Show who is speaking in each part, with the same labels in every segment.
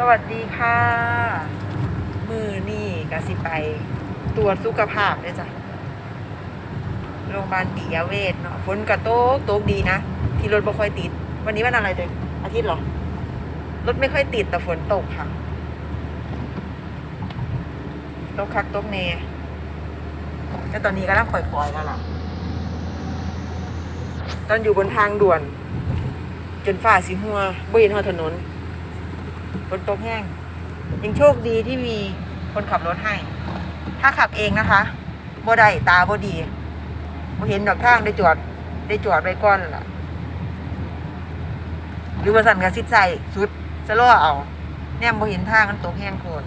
Speaker 1: สวัสดีค่ะ มือนี่กะสิไปตรวจสุขภาพเลยจ้ะโรงพยาบาลปิยเวชเนาะฝนกระโตกโตกดีนะ ที่รถไม่ค่อยติด วันนี้วันอะไรเด็กอาทิตย์เหรอ รถไม่ค่อยติดแต่ฝนตกค่ะตกคักตกเนแต่ตอนนี้ก็ร่างปล่อยๆแล้วล่ะ ตอนอยู่บนทางด่วน จนฝ่าสีหัวเบ่เห็นหัวถนน ฝนตกแห้งยังโชคดีที่มีคนขับรถให้ ถ้าขับเองนะคะบ่ได้ตาบ่ดีบ่เห็นดอกทางได้จอดได้จอดไว้ก่อนล่ะหรือว่าสั่นกับซิดใส่สุดจะล่อเอาแนมบ่เห็นทางมันตกแห้งโคตร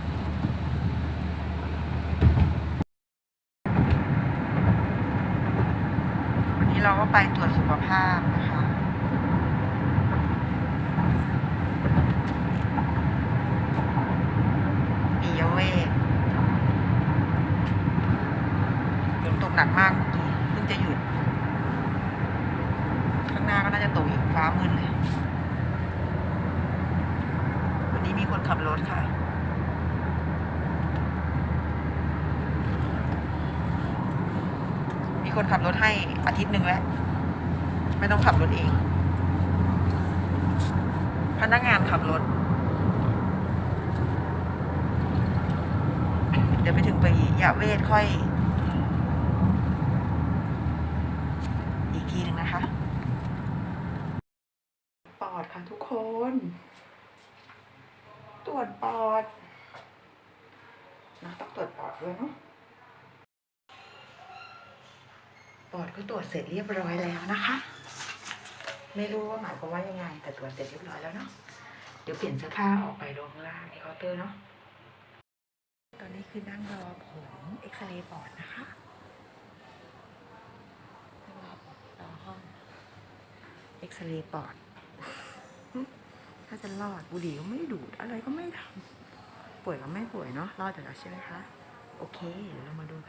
Speaker 1: วันนี้เราก็ไปตรวจสุขภาพนะคะ ปิยเวทฝนตก หนักมากเมื่อกี้เพิ่งจะหยุด ข้างหน้าก็น่าจะตกอีกฟ้ามืดเลย วันนี้มีคนขับรถค่ะมีคนขับรถให้อาทิตย์หนึ่งแล้วไม่ต้องขับรถเอง พนักงานขับรถ เดี๋ยวไปถึงไปยาเวทค่อย อีกที หนึ่งนะคะ ปอดค่ะทุกคน ตรวจปอดนะต้องตรวจปอดด้วยเนาะปอดก็ตรวจเสร็จเรียบร้อยแล้วนะคะ ไม่รู้ว่าหมายความว่ายังไง แต่ตรวจเสร็จเรียบร้อยแล้วเนาะเดี๋ยวเปลี่ยนเสื้อผ้าออกไปลงข้างล่างที่เคาน์เตอร์เนาะตอนนี้คือนั่งรอผลเอ็กซเรย์ปอดนะคะนั่งรอรอห้องเอ็ กซเรย์ปอด ถ้าจะรอดบุหรี่ก็ไม่ดูดอะไรก็ไม่ทำป่วยก็ไม่ป่วยเนาะรอดแต่แล้วใช่ไหมคะ โอเคเดี๋ยวเรามาดูกัน